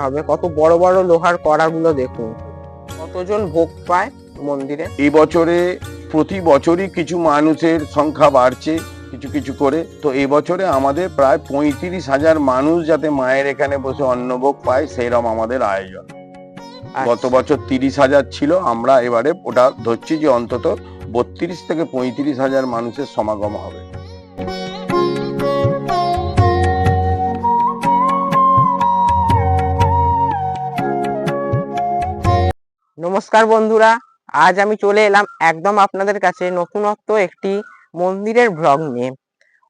করা হবে। কত বড় বড় লোহার কড়াগুলো দেখুন। কতজন ভোগ পায় মন্দিরে? এই বছরে প্রতি বছরই কিছু মানুষের সংখ্যা বাড়ছে কিছু কিছু করে। তো এই বছরে আমাদের প্রায় পঁয়ত্রিশ হাজার মানুষ যাতে মায়ের এখানে বসে অন্নভোগ পায় সেইরকম আমাদের আয়োজন। গত আচ্ছা, বছর তিরিশ হাজার ছিল আমরা এবারে ওটা ধরছি যে অন্তত বত্রিশ থেকে পঁয়ত্রিশ হাজার মানুষের সমাগম হবে। নমস্কার বন্ধুরা, আজ আমি চলে এলাম একদম আপনাদের কাছে নতুনত্ব একটি মন্দিরের ব্লগ নিয়ে।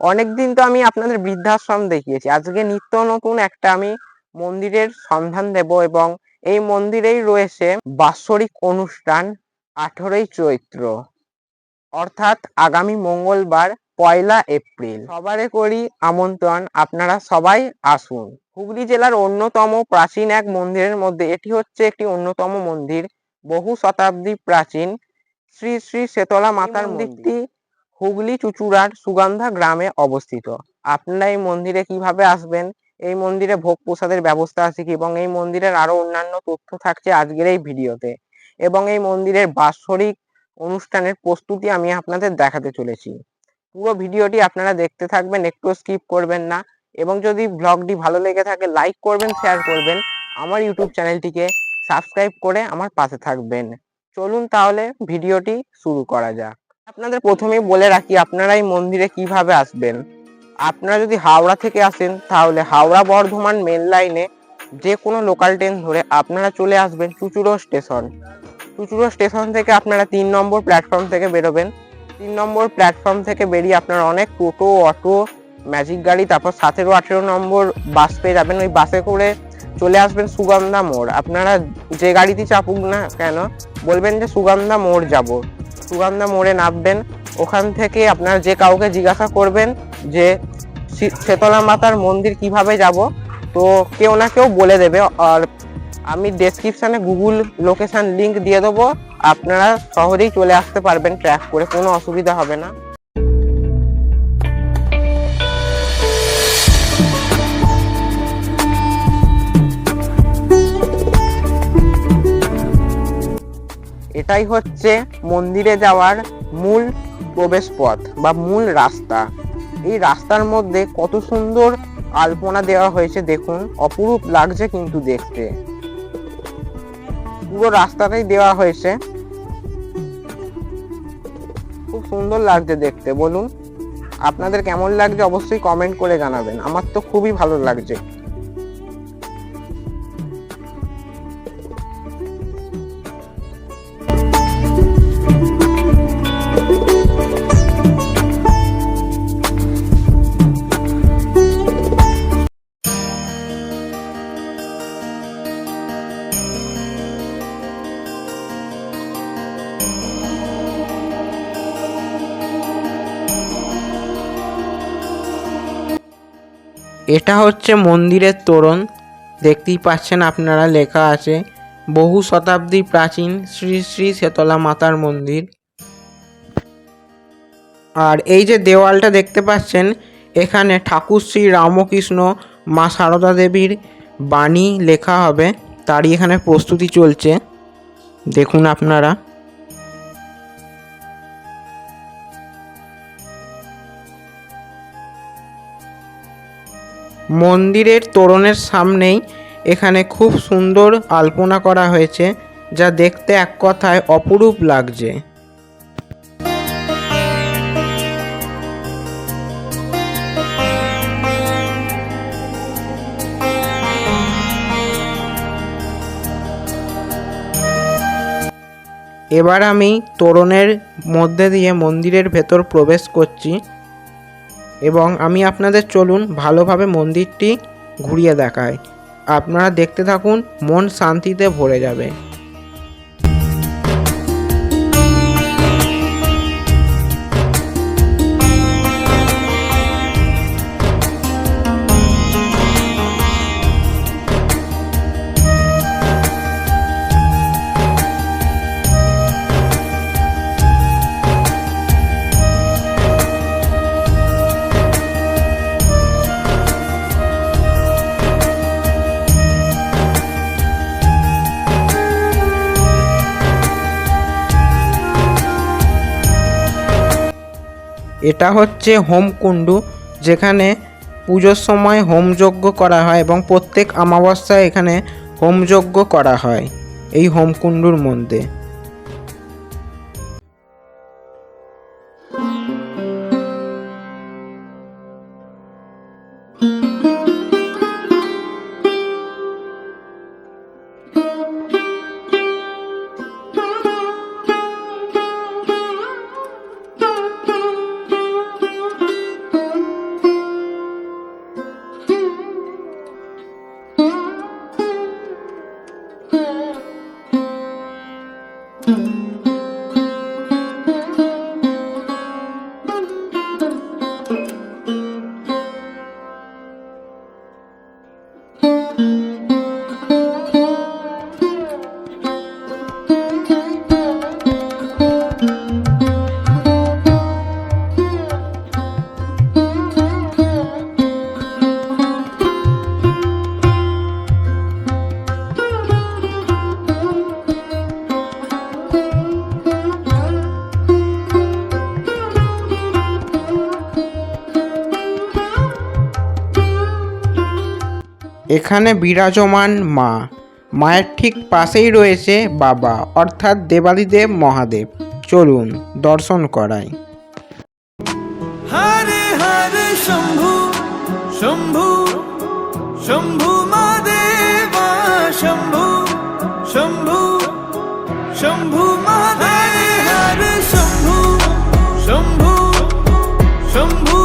অনেকদিন তো আমি আপনাদের বৃদ্ধাশ্রম দেখিয়েছি, আজকে নিত্য নতুন একটা আমি মন্দিরের সন্ধান দেব এবং এই মন্দিরেই রয়েছে বাৎসরিক অনুষ্ঠান আঠেরোই চৈত্র, অর্থাৎ আগামী মঙ্গলবার পয়লা এপ্রিল। সবারে করি আমন্ত্রণ, আপনারা সবাই আসুন। হুগলি জেলার অন্যতম প্রাচীন এক মন্দিরের মধ্যে, এটি হচ্ছে একটি অন্যতম মন্দির বহু শতাব্দী প্রাচীন শ্রী শ্রী শেতলা মাতার মন্দিরটি হুগলি চুচুড়ার সুগন্ধা গ্রামে অবস্থিত। আপনারা এই মন্দিরে কীভাবে আসবেন? এই মন্দিরে ভোগ প্রসাদের ব্যবস্থা আছে কি? এবং এই মন্দিরের আরও অন্যান্য তথ্য থাকছে আজকের এই ভিডিওতে। এবং এই মন্দিরের বাৎসরিক অনুষ্ঠানের প্রস্তুতি আমি আপনাদের দেখাতে চলেছি। পুরো ভিডিওটি আপনারা দেখতে থাকবেন একটু স্কিপ করবেন না। এবং যদি ব্লগটি ভালো লেগে থাকে লাইক করবেন শেয়ার করবেন। আমার ইউটিউব চ্যানেলটিকে সাবস্ক্রাইব করে আমার পাশে থাকবেন। চলুন তাহলে ভিডিওটি শুরু করা যাক। আপনাদের প্রথমেই বলে রাখি আপনারা এই মন্দিরে কীভাবে আসবেন? আপনারা যদি হাওড়া থেকে আসেন, তাহলে হাওড়া বর্ধমান মেন লাইনে যে কোনো লোকাল ট্রেন ধরে আপনারা চলে আসবেন চুচুড়ো স্টেশন চুচুড়ো স্টেশন থেকে আপনারা তিন নম্বর প্ল্যাটফর্ম থেকে বেরোবেন। তিন নম্বর প্ল্যাটফর্ম থেকে বেরিয়ে আপনারা অনেক টোটো, অটো ম্যাজিক গাড়ি, তারপর সতেরো, আঠেরো নম্বর বাস পেয়ে যাবেন। ওই বাসে করে চলে আসবেন সুগন্ধা মোড়। আপনারা যে গাড়িতে চাপুক না কেন, বলবেন যে সুগন্ধা মোড় যাব। সুগন্ধা মোড়ে নামবেন, ওখান থেকে আপনারা যে কাউকে জিজ্ঞাসা করবেন যে শেতলা মাতার মন্দির কীভাবে যাব, তো কেউ না কেউ বলে দেবে। আর আমি ডেসক্রিপশানে গুগল লোকেশান লিংক দিয়ে দেবো। আপনারা সহজেই চলে আসতে পারবেন ট্র্যাক করে, কোনো অসুবিধা হবে না। এটাই হচ্ছে মন্দিরে যাওয়ার মূল প্রবেশ পথ বা মূল রাস্তা। এই রাস্তার মধ্যে কত সুন্দর আলপনা দেওয়া হয়েছে দেখুন, অপরূপ লাগছে কিন্তু দেখতে। পুরো রাস্তাটাই দেওয়া হয়েছে। খুব সুন্দর লাগছে দেখতে, বলুন। আপনাদের কেমন লাগছে অবশ্যই কমেন্ট করে জানাবেন। আমার তো খুবই ভালো লাগছে। এটা হচ্ছে মন্দিরের তোরণ। দেখতেই পাচ্ছেন আপনারা, লেখা আছে, বহু শতাব্দী প্রাচীন শ্রী শ্রী শেতলা মাতার মন্দির। আর এই যে দেওয়ালটা দেখতে পাচ্ছেন, এখানে ঠাকুর শ্রী রামকৃষ্ণ, মা সারদা দেবীর বাণী লেখা হবে, তারই এখানে প্রস্তুতি চলছে। দেখুন আপনারা। মন্দিরের তোরণের সামনেই এখানে খুব সুন্দর আলপনা করা হয়েছে, যা দেখতে এক কথায় অপরূপ লাগছে। এবার আমি তোরণের মধ্যে দিয়ে মন্দিরের ভেতর প্রবেশ করছি। এবং আমি আপনাদের চলুন ভালোভাবে মন্দিরটি ঘুরিয়ে দেখাই। আপনারা দেখতে থাকুন, মন শান্তিতে ভরে যাবে। এটা হচ্ছে হোম কুণ্ডু যেখানে পুজোর সময় হোমযজ্ঞ করা হয় এবং প্রত্যেক অমাবস্যায় এখানে হোমযজ্ঞ করা হয়, এই হোমকুণ্ডুর মধ্যে। এখানে বিরাজমান মা। মায়ের ঠিক পাশেই রয়েছে বাবা, অর্থাৎ দেবাদিদেব মহাদেব। চলুন, দর্শন করাই। হরে হরে শম্ভু শম্ভু শম্ভু শম্ভু শম্ভু শম্ভু হরে শম্ভু শম্ভু শম্ভু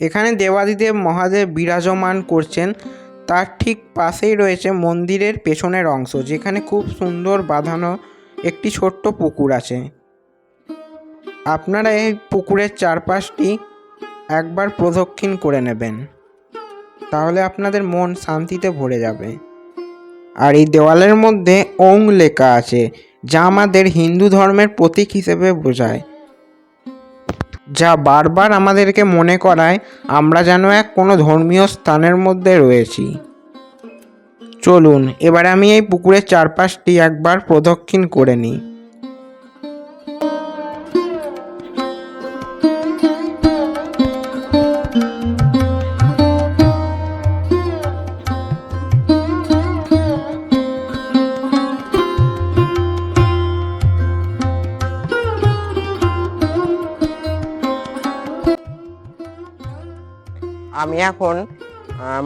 এখানে দেবাদিদেব মহাদেব বিরাজমান করছেন। তার ঠিক পাশেই রয়েছে মন্দিরের পেছনের অংশ, যেখানে খুব সুন্দর বাঁধানো একটি ছোট্ট পুকুর আছে। আপনারা এই পুকুরের চারপাশটি একবার প্রদক্ষিণ করে নেবেন, তাহলে আপনাদের মন শান্তিতে ভরে যাবে। আর এই দেওয়ালের মধ্যে ওং লেখা আছে, যা আমাদের হিন্দু ধর্মের প্রতীক হিসেবে বোঝায়। যা বারবার আমাদেরকে মনে করায় আমরা যেন এক কোনো ধর্মীয় স্থানের মধ্যে রয়েছি। চলুন, এবার আমি এই পুকুরের চারপাশটি একবার প্রদক্ষিণ করে নিই। এখন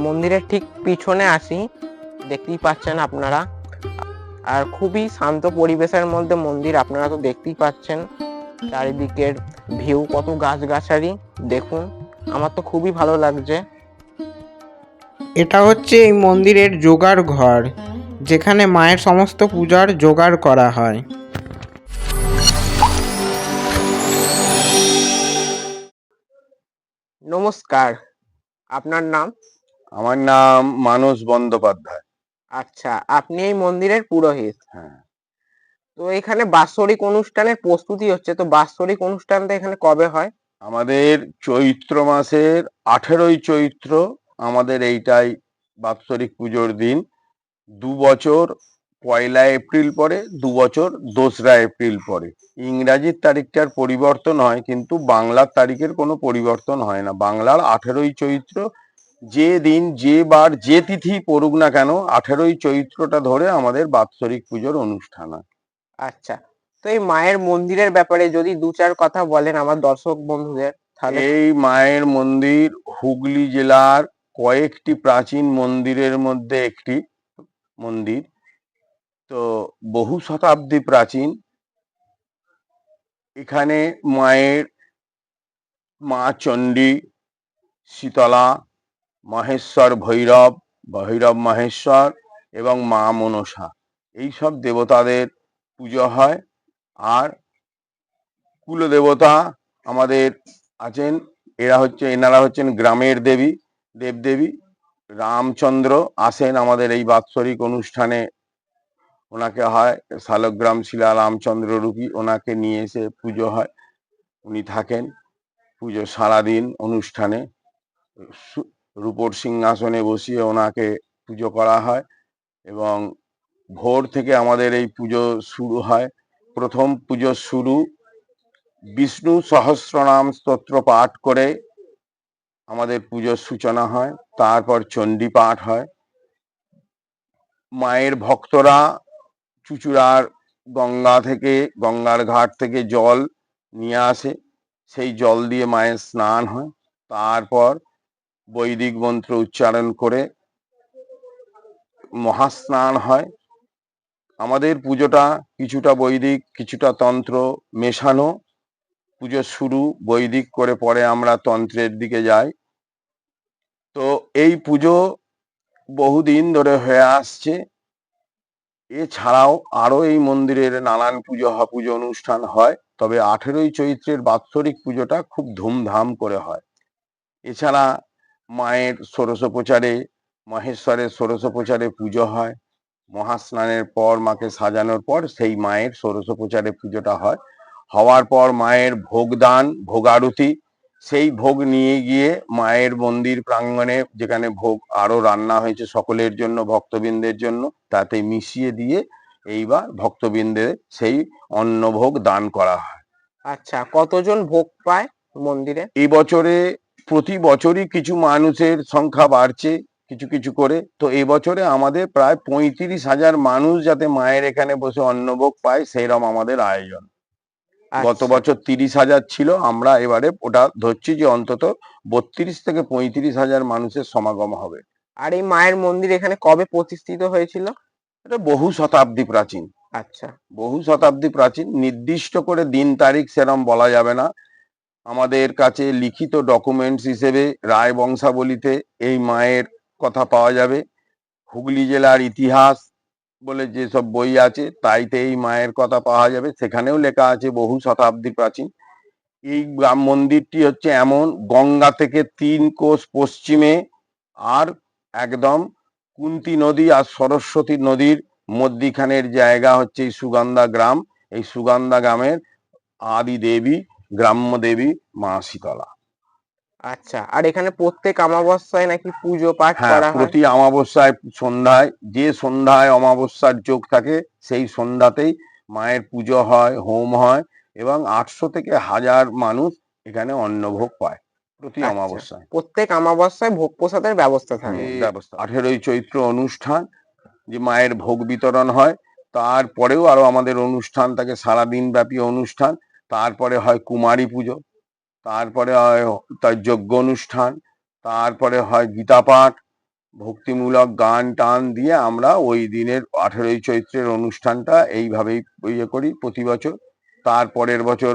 মন্দিরের ঠিক পিছনে আসি। দেখতেই পাচ্ছেন আপনারা। আর খুবই শান্ত পরিবেশের মধ্যে মন্দির আপনারা তো দেখতেই পাচ্ছেন। চারিদিকের ভিউ কত গাছগাছালি দেখুন। আমার তো খুবই ভালো লাগছে। এটা হচ্ছে এই মন্দিরের যোগার ঘর যেখানে মায়ের সমস্ত পূজার জোগাড় করা হয়। নমস্কার। আপনার নাম? আমার নাম মানস বন্দ্যোপাধ্যায়। আচ্ছা আপনি এই মন্দিরের পুরোহিত। হ্যাঁ। তো এখানে বাৎসরিক অনুষ্ঠানের প্রস্তুতি হচ্ছে তো বাৎসরিক অনুষ্ঠানটা এখানে কবে হয়? আমাদের চৈত্র মাসের আঠেরোই চৈত্র আমাদের এইটাই বাৎসরিক পুজোর দিন। দু বছর পয়লা এপ্রিল পরে দু বছর দোসরা এপ্রিল পরে। ইংরাজির তারিখটার পরিবর্তন হয় কিন্তু বাংলার তারিখের কোনো পরিবর্তন হয় না। বাংলার আঠেরোই চৈত্র যে দিন যে বার যে তিথি পড়ুক না কেন আঠেরোই চৈত্রটা ধরে আমাদের বাৎসরিক পুজোর অনুষ্ঠান হয়। আচ্ছা তো এই মায়ের মন্দিরের ব্যাপারে যদি দু চার কথা বলেন আমার দর্শক বন্ধুদের তাহলে? এই মায়ের মন্দির হুগলি জেলার কয়েকটি প্রাচীন মন্দিরের মধ্যে একটি মন্দির। তো বহু শতাব্দী প্রাচীন এখানে মায়ের মা চণ্ডী, শীতলা, মহেশ্বর ভৈরব ভৈরব মহেশ্বর এবং মা মনসা। এইসব দেবতাদের পুজো হয় আর কুলদেবতা আমাদের আছেন, এরা হচ্ছে, এনারা হচ্ছেন গ্রামের দেবী, দেবদেবী। রামচন্দ্র আসেন আমাদের এই বাৎসরিক অনুষ্ঠানে ওনাকে হয় শালগ্রাম শিলা রামচন্দ্র রূপী ওনাকে নিয়ে এসে পুজো হয়। উনি থাকেন পুজো সারাদিন অনুষ্ঠানে। রূপোর সিংহাসনে বসিয়ে ওনাকে পুজো করা হয় এবং ভোর থেকে আমাদের এই পুজো শুরু হয়। প্রথম পুজো শুরু বিষ্ণু সহস্রনাম স্তোত্র পাঠ করে আমাদের পুজোর সূচনা হয়। তারপর চণ্ডী পাঠ হয়। মায়ের ভক্তরা চুচুড়ার গঙ্গা থেকে, গঙ্গার ঘাট থেকে জল নিয়ে আসে। সেই জল দিয়ে মায়ের স্নান হয়। তারপর বৈদিক মন্ত্র উচ্চারণ করে মহাস্নান হয়। আমাদের পুজোটা কিছুটা বৈদিক, কিছুটা তন্ত্র মেশানো। পুজো শুরু, বৈদিক করে পরে আমরা তন্ত্রের দিকে যাই। তো এই পুজো বহুদিন ধরে হয়ে আসছে। এছাড়াও আরও এই মন্দিরের নানান পুজো পুজো অনুষ্ঠান হয়, তবে আঠেরোই চৈত্রের বাৎসরিক পুজোটা খুব ধুমধাম করে হয়। এছাড়া মায়ের ষোড়শোপচারে, মহেশ্বরের ষোড়শোপচারে পুজো হয়। মহাস্নানের পর মাকে সাজানোর পর সেই মায়ের ষোড়শোপচারে পুজোটা হয়। হওয়ার পর মায়ের ভোগদান, ভোগারতি সেই ভোগ নিয়ে গিয়ে মায়ের মন্দির প্রাঙ্গণে যেখানে ভোগ আরও রান্না হয়েছে সকলের জন্য ভক্তবৃন্দের জন্য তাতে মিশিয়ে দিয়ে এইবার ভক্তবৃন্দের সেই অন্নভোগ দান করা হয়। আচ্ছা কতজন ভোগ পায় মন্দিরে? এই বছরে প্রতি বছরই কিছু মানুষের সংখ্যা বাড়ছে কিছু কিছু করে। তো এই বছরে আমাদের প্রায় পঁয়ত্রিশ হাজার মানুষ যাতে মায়ের এখানে বসে অন্নভোগ পায় সেইরকম আমাদের আয়োজন। গত বছর তিরিশ হাজার ছিল আমরা এবারে ওটা ধরছি যে অন্তত বত্রিশ থেকে পঁয়ত্রিশ হাজার মানুষের সমাগম হবে। আর এই মায়ের মন্দির এখানে কবে প্রতিষ্ঠিত হয়েছিল? এটা বহু শতাব্দী প্রাচীন। আচ্ছা। বহু শতাব্দী প্রাচীন নির্দিষ্ট করে দিন তারিখ সেরম বলা যাবে না। আমাদের কাছে লিখিত ডকুমেন্টস হিসেবে রায় বংশাবলিতে এই মায়ের কথা পাওয়া যাবে। হুগলি জেলার ইতিহাস বলে যেসব বই আছে তাইতে এই মায়ের কথা পাওয়া যাবে। সেখানেও লেখা আছে বহু শতাব্দী প্রাচীন। এই মন্দিরটি হচ্ছে এমন গঙ্গা থেকে তিন কোষ পশ্চিমে আর একদম কুন্তি নদী আর সরস্বতী নদীর মধ্যিখানের জায়গা হচ্ছে এই সুগন্ধা গ্রাম। এই সুগন্ধা গ্রামের আদি দেবী, গ্রাম্য দেবী মা শীতলা। আচ্ছা আর এখানে প্রত্যেক অমাবস্যায় নাকি পুজো পাঠ হ্যাঁ করা হয়? প্রতি অমাবস্যায় সন্ধ্যায় যে সন্ধ্যায় অমাবস্যার যোগ থাকে সেই সন্ধ্যাতেই মায়ের পুজো হয় হোম হয় এবং আটশো থেকে হাজার মানুষ এখানে অন্নভোগ পায় প্রতি আচ্ছা। অমাবস্যায়। প্রত্যেক অমাবস্যায় ভোগ প্রসাদের ব্যবস্থা থাকে। এই আঠেরোই চৈত্র অনুষ্ঠান যে মায়ের ভোগ বিতরণ হয় তারপরেও আরও আমাদের অনুষ্ঠান থাকে সারাদিন ব্যাপী অনুষ্ঠান তারপরে হয় কুমারী পুজো। তারপরে হয় তার যজ্ঞ অনুষ্ঠান তারপরে হয় গীতা পাঠ ভক্তিমূলক গান টান দিয়ে আমরা ওই দিনের আঠেরোই চৈত্রের অনুষ্ঠানটা এইভাবেই ইয়ে করি প্রতি বছর। তারপরের বছর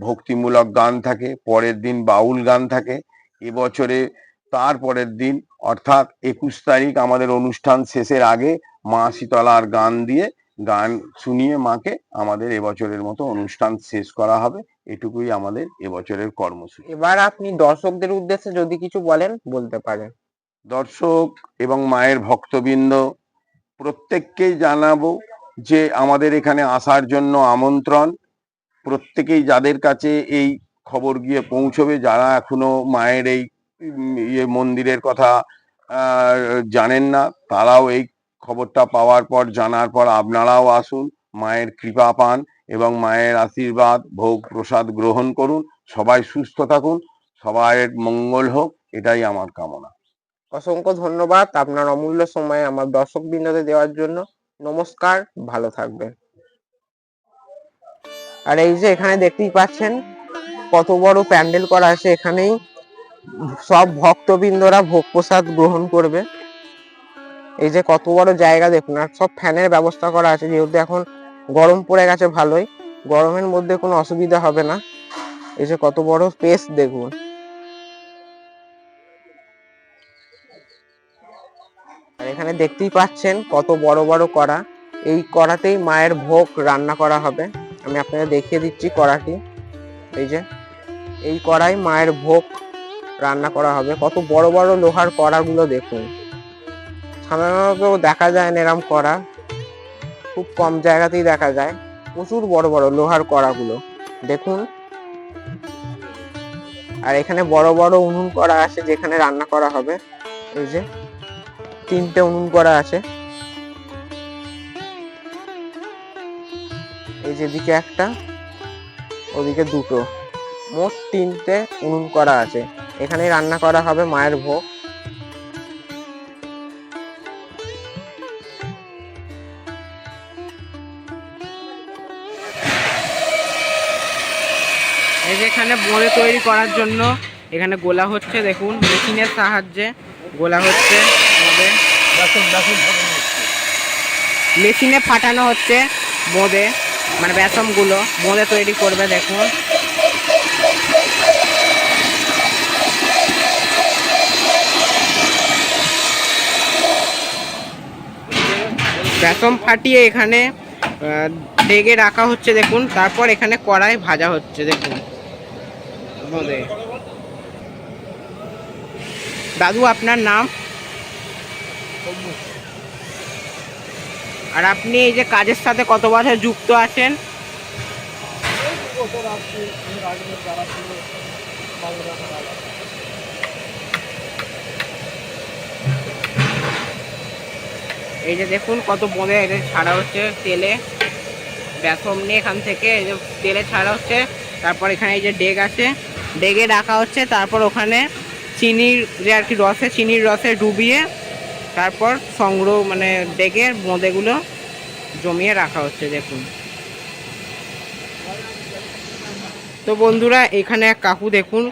ভক্তিমূলক গান থাকে, পরের দিন বাউল গান থাকে এবছরে তারপরের দিন অর্থাৎ একুশ তারিখ আমাদের অনুষ্ঠান শেষের আগে মা শীতলার গান দিয়ে গান শুনিয়ে মাকে আমাদের এবছরের মতো অনুষ্ঠান শেষ করা হবে। এটুকুই আমাদের এবছরের কর্মসূচি। এবার আপনি দর্শকদের উদ্দেশ্যে যদি কিছু বলেন বলতে পারেন। দর্শক এবং মায়ের ভক্তবৃন্দ প্রত্যেককেই জানাব যে আমাদের এখানে আসার জন্য আমন্ত্রণ। প্রত্যেকেই যাদের কাছে এই খবর গিয়ে পৌঁছবে যারা এখনও মায়ের এই ইয়ে মন্দিরের কথা জানেন না তারাও এই খবরটা পাওয়ার পর জানার পর আপনারাও আসুন মায়ের কৃপা পান। এবং মায়ের আশীর্বাদ, ভোগ প্রসাদ গ্রহণ করুন, সবাই সুস্থ থাকুন, সবাইয়ের মঙ্গল হোক, এটাই আমার কামনা। অসংখ্য ধন্যবাদ আপনার অমূল্য সময় আমার দর্শক বৃন্দদের দেওয়ার জন্য। নমস্কার, ভালো থাকবেন। আর এই যে এখানে দেখতেই পাচ্ছেন, কত বড় প্যান্ডেল করা আছে এখানেই। সব ভক্তবৃন্দরা ভোগ প্রসাদ গ্রহণ করবে। এই যে কত বড় জায়গা দেখুন, আর সব ফ্যানের ব্যবস্থা করা আছে, যেহেতু এখন গরম পড়ে গেছে ভালোই। গরমের মধ্যে কোনো অসুবিধা হবে না। এই যে কত বড় স্পেস দেখুন। আর এখানে দেখতেই পাচ্ছেন কত বড় বড় কড়া। এই কড়াতেই মায়ের ভোগ রান্না করা হবে। আমি আপনাদের দেখিয়ে দিচ্ছি কড়াটি। এই যে, এই কড়াই মায়ের ভোগ রান্না করা হবে। কত বড় বড় লোহার কড়াগুলো দেখুন। সাধারণত দেখা যায় না এরম কড়া। খুব কম জায়গাতেই দেখা যায়। প্রচুর বড় বড় লোহার কড়াগুলো। দেখুন। আর এখানে বড় বড় উনুন করা আছে যেখানে রান্না করা হবে। এই যে, তিনটে উনুন করা আছে। এই যে দিকে একটা, ওদিকে দুটো। মোট তিনটে উনুন করা আছে। এখানে রান্না করা হবে মায়ের ভোগ। এখানে বোঁদে তৈরি করার জন্য এখানে গোলা হচ্ছে, দেখুন, মেশিনের সাহায্যে গোলা হচ্ছে মেশিনে ফাটানো হচ্ছে বোঁদে মানে বেসমগুলো বোঁদে তৈরি করবে, দেখুন। বেসম ফাটিয়ে এখানে ডেগে রাখা হচ্ছে, দেখুন। তারপর এখানে কড়াই ভাজা হচ্ছে, দেখুন। দাদু আপনার নাম? আর আপনি এই যে কাজের সাথে কত বছর যুক্ত আছেন? এই যে দেখুন, কত বোঁদে এটা ছাড়া হচ্ছে তেলে। বেসম নিয়ে এখান থেকে এই যে তেলে ছাড়া হচ্ছে। তারপর এখানে এই যে ডেগ আছে। ডেগে রাখা হচ্ছে। তারপর ওখানে চিনির যে আর কি রসে চিনির রসে ডুবিয়ে তারপর সংগ্রহ মানে ডেগে বোঁদেগুলো জমিয়ে রাখা হচ্ছে দেখুন। তো বন্ধুরা এখানে এক কাকু দেখুন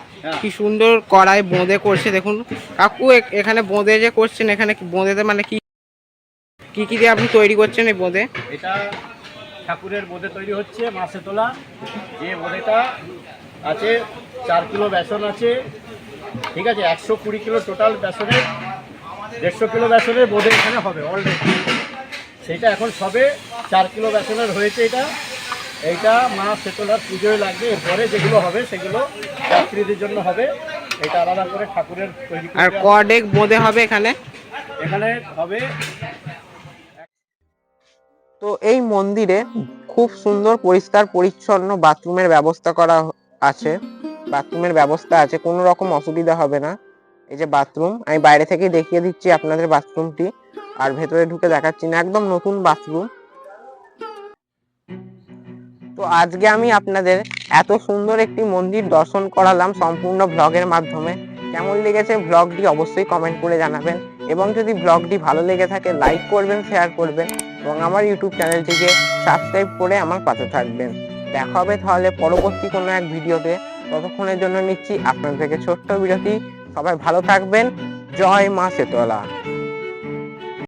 কি সুন্দর কড়াই বোঁদে করছে দেখুন। কাকু এখানে বোঁদে যে করছেন এখানে বোঁদেতে মানে কি কি কি দিয়ে আপনি তৈরি করছেন এই বোঁদে এটা ঠাকুরের বোঁদে তৈরি হচ্ছে মাছে তোলা। যে বোঁদেটা আছে চার কিলো বেসন আছে। ঠিক আছে একশো কুড়ি কিলো টোটাল বেসনের দেড়শো কিলো বেসনের বোঁদে এখানে হবে অলরেডি সেটা এখন সবে চার কিলো বেসনের হয়েছে এটা। এইটা মা সেতলার পুজোয় লাগবে। এরপরে যেগুলো হবে সেগুলো যাত্রীদের জন্য হবে। এটা আলাদা করে ঠাকুরের তৈরি আর কডেক বোঁদে হবে এখানে? এখানে হবে তো এই মন্দিরে খুব সুন্দর পরিষ্কার পরিচ্ছন্ন বাথরুমের ব্যবস্থা করা আছে। বাথরুমের ব্যবস্থা আছে, কোনো রকম অসুবিধা হবে না। এই যে বাথরুম আমি বাইরে থেকে দেখিয়ে দিচ্ছি আপনাদের বাথরুমটি আর ভেতরে ঢুকে দেখাচ্ছি না, একদম নতুন বাথরুম তো আজকে আমি আপনাদের এত সুন্দর একটি মন্দির দর্শন করালাম সম্পূর্ণ ব্লগের মাধ্যমে। কেমন লেগেছে ব্লগটি অবশ্যই কমেন্ট করে জানাবেন। এবং যদি ব্লগটি ভালো লেগে থাকে লাইক করবেন শেয়ার করবেন, এবং আমার ইউটিউব চ্যানেলটিকে সাবস্ক্রাইব করে আমার পাশে থাকবেন। দেখা হবে তাহলে পরবর্তী কোনো এক ভিডিওতে ততক্ষণের জন্য নিচ্ছি। আপনার থেকে ছোট্ট বিরতি। সবাই ভালো থাকবেন। জয় মা শেতলা